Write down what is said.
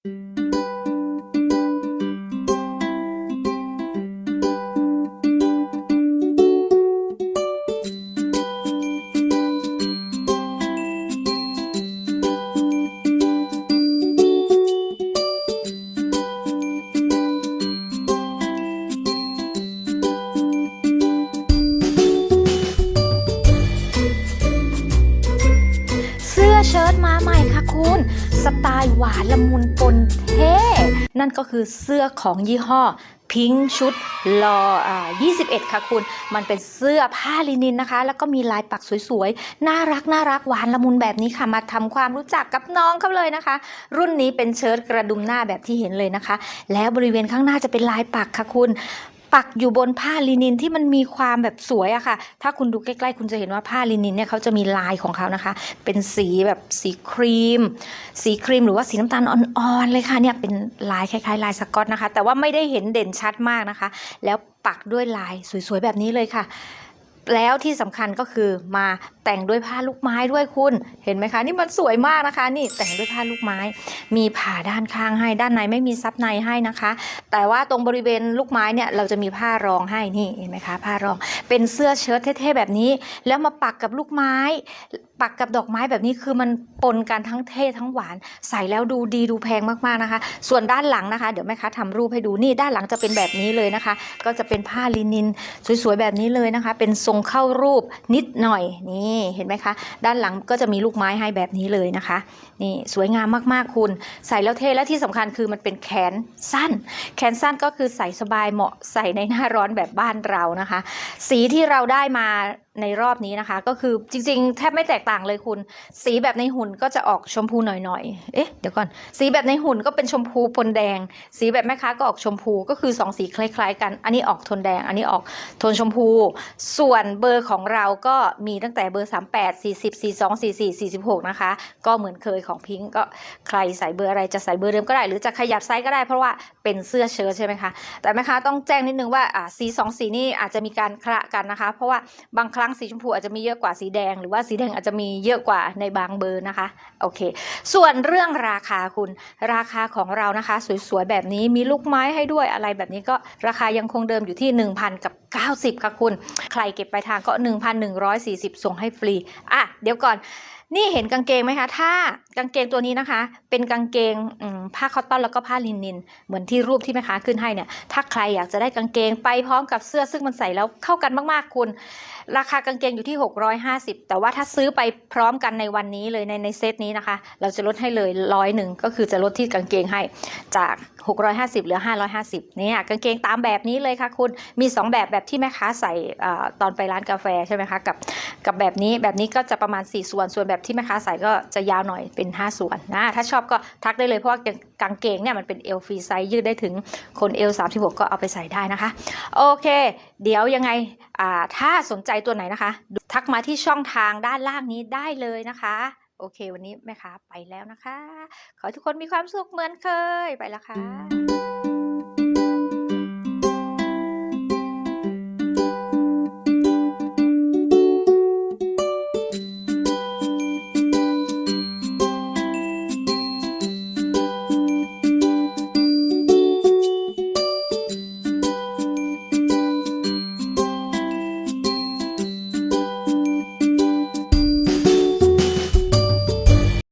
เสื้อเชิ้ตมาใหม่ค่ะคุณ สไตล์หวานละมุนปนเท่นั่นก็คือเสื้อของยี่ห้อพิงชุดลออ่า21 ค่ะคุณ มันเป็นเสื้อผ้าลินินนะคะ แล้วก็มีลายปักสวยๆ น่ารักน่ารักหวานละมุนแบบนี้ค่ะ มาทำความรู้จักกับน้องเขาเลยนะคะ รุ่นนี้เป็นเชิ้ตกระดุมหน้าแบบที่เห็นเลยนะคะ แล้วบริเวณข้างหน้าจะเป็นลายปักค่ะคุณ ปักอยู่บนผ้าลินินที่มันมีความแบบสวยอะค่ะ ถ้าคุณดูใกล้ๆ คุณจะเห็นว่าผ้าลินินเนี่ยเขาจะมีลายของเขานะคะ เป็นสีแบบสีครีม สีครีมหรือว่าสีน้ำตาลอ่อนๆเลยค่ะเนี่ยเป็นลายคล้ายๆ ลายสกอตนะคะ แต่ว่าไม่ได้เห็นเด่นชัดมากนะคะ แล้วปักด้วยลายสวยๆแบบนี้เลยค่ะ แล้วที่สำคัญก็คือมาแต่งด้วยผ้าลูกไม้ด้วยคุณเห็นไหมคะ นี่มันสวยมากนะคะ นี่แต่งด้วยผ้าลูกไม้ มีผ่าด้านข้างให้ด้านในไม่มีซับในให้นะคะ แต่ว่าตรงบริเวณลูกไม้เนี่ยเราจะมีผ้ารองให้นี่เห็นไหมคะผ้ารอง เป็นเสื้อเชิ้ตเท่ๆแบบนี้ แล้วมาปักกับลูกไม้ ปักกับดอกไม้แบบนี้คือมันปนกันทั้งเท่ทั้งหวาน ใส่แล้วดูดีดูแพงมากๆนะคะ ส่วนด้านหลังนะคะ เดี๋ยวแม่ค้าทำรูปให้ดูนี่ด้านหลังจะเป็นแบบนี้เลยนะคะ ก็จะเป็นผ้าลินิน สวยๆแบบนี้เลยนะคะ เป็นทรงเข้ารูปนิดหน่อยนี่เห็นไหมคะ ด้านหลังก็จะมีลูกไม้ให้แบบนี้เลยนะคะ นี่สวยงามมากๆคุณ ใส่แล้วเท่และที่สำคัญคือมันเป็นแขนสั้น แขนสั้นก็คือใส่สบายเหมาะใส่ในหน้าร้อนแบบบ้านเรานะคะ สีที่เราได้มาในรอบนี้นะคะ ก็คือจริงๆ แทบไม่แตกต่างเลยคุณ สีแบบในหุ่นก็จะออกชมพูหน่อยๆ เอ๊ะเดี๋ยวก่อน สีแบบในหุ่นก็เป็นชมพูปนแดง สีแบบแม่ค้าก็ออกชมพูก็คือสองสีคล้ายๆ กัน อันนี้ออกโทนแดง อันนี้ออกโทนชมพู ส่วนเบอร์ของเราก็มีตั้งแต่เบอร์ 38 40 42 44 46 นะคะ ก็เหมือนเคยของพิงค์ก็ใครใส่เบอร์อะไรจะใส่เบอร์เดิมก็ได้ หรือจะขยับไซส์ก็ได้เพราะว่าเป็นเสื้อเชิ้ตใช่ไหมคะ แต่แม่ค้าต้องแจ้งนิดนึงว่าอ่าสีสองสีนี่อาจจะมีการคละกันนะคะ เพราะว่าบางครั้งสีชมพูอาจจะมีเยอะกว่าสีแดง หรือว่าสีแดงอาจจะมีเยอะกว่าในบางเบอร์นะคะโอเค ส่วนเรื่องราคาคุณราคาของเรานะคะ สวยๆแบบนี้มีลูกไม้ให้ด้วยอะไรแบบนี้ก็ราคายังคงเดิมอยู่ที่ 1,000กับ90ค่ะคุณ ใครเก็บปลายทางก็ 1,140 ส่งให้ฟรี อะ เดี๋ยวก่อน นี่เห็นกางเกงไหมคะ ถ้ากางเกงตัวนี้นะคะ เป็นกางเกงผ้าคอตตอนแล้วก็ผ้าลินิน เหมือนที่รูปที่แม่ค้าขึ้นให้เนี่ย ถ้าใครอยากจะได้กางเกงไปพร้อมกับเสื้อซึ่งมันใส่แล้วเข้ากันมากๆคุณ ราคากางเกงอยู่ที่ 650 แต่ว่าถ้าซื้อไปพร้อมกันในวันนี้เลยในในเซตนี้นะคะ เราจะลดให้เลยร้อยหนึ่งก็คือจะลดที่กางเกงให้จาก 650เหลือ 550เนี่ยกางเกงตามแบบนี้เลยค่ะคุณมี 2 แบบแบบที่แม่ค้าใส่อตอนไปร้านกาแฟใช่ไหมคะกับกับแบบนี้แบบนี้ก็จะประมาณ4ส่วนส่วนแบบที่แม่ค้าใส่ก็จะยาวหน่อยเป็น 5 ส่วนนะถ้าชอบก็ทักได้เลยเพราะว่ากางเกงเนี่ยมันเป็นเอลฟรีไซส์ยืดได้ถึงคนเอล36ก็เอาไปใส่ได้นะคะ โอเค เดี๋ยวยังไงถ้าสนใจตัวไหนนะคะ ทักมาที่ช่องทางด้านล่างนี้ได้เลยนะคะ โอเค วันนี้แม่ค้าไปแล้วนะคะ ขอทุกคนมีความสุขเหมือนเคยไปแล้วค่ะ